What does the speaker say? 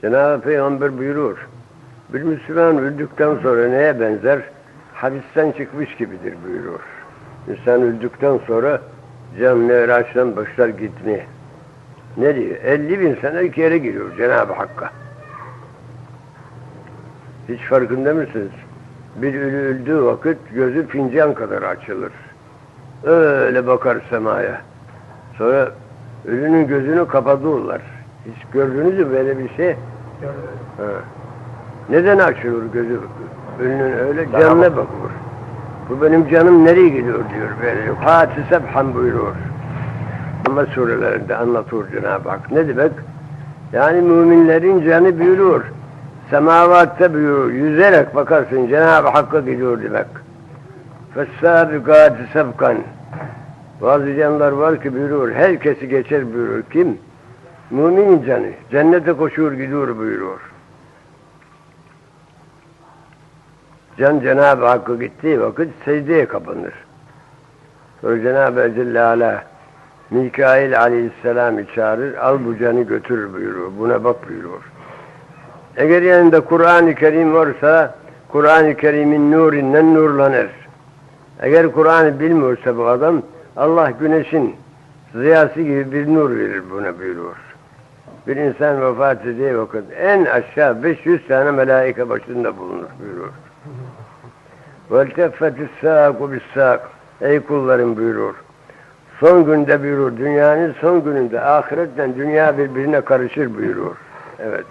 Cenab-ı Peygamber buyurur. Bir Müslüman öldükten sonra neye benzer? Hapisten çıkmış gibidir buyurur. İnsan öldükten sonra can meraçtan başlar gitmeye. Ne diyor? 50 bin sene iki yere giriyor Cenab-ı Hakk'a. Hiç farkında mısınız? Bir ölü öldüğü vakit gözü fincan kadar açılır. Öyle bakar semaya. Sonra ölünün gözünü kapatıyorlar. Hiç gördünüz mü böyle bir şey? Ha. Neden açılır gözü? Ölünün öyle Daha canına bak- bakıyor. Bu benim canım nereye gidiyor diyor böyle. Fatih Sebhan buyuruyor. Ama surelerinde anlatıyor Cenab-ı Hak. Ne demek? Yani müminlerin canı büyülüyor. Semavatta büyülüyor. Yüzerek bakarsın Cenab-ı Hakk'a gidiyor demek. Fessâbikâti sebkan. Bazı canlar var ki buyuruyor. Herkesi geçer buyuruyor. Kim? Müminin canı. Cennete koşuyor gidiyor buyuruyor. Can Cenab-ı Hakk'a gittiği vakit secdeye kapanır. Sonra Cenab-ı Celle Ala Mikail aleyhisselam'ı çağırır, al bu canı götür buyuruyor, buna bak buyuruyor. Eğer yanında Kur'an-ı Kerim varsa, Kur'an-ı Kerim'in nurinden nurlanır. Eğer Kur'an'ı bilmiyorsa bu adam, Allah güneşin ziyası gibi bir nur verir buna buyuruyor. Bir insan vefat ediği vakit en aşağı 500 tane melaike başında bulunur buyuruyor. وَالْتَفَّتِ السَّاقُ بِالسَّاقِ Ey kullarım buyurur. Son günde buyurur. Dünyanın son gününde ahiretle dünya birbirine karışır buyurur. Evet.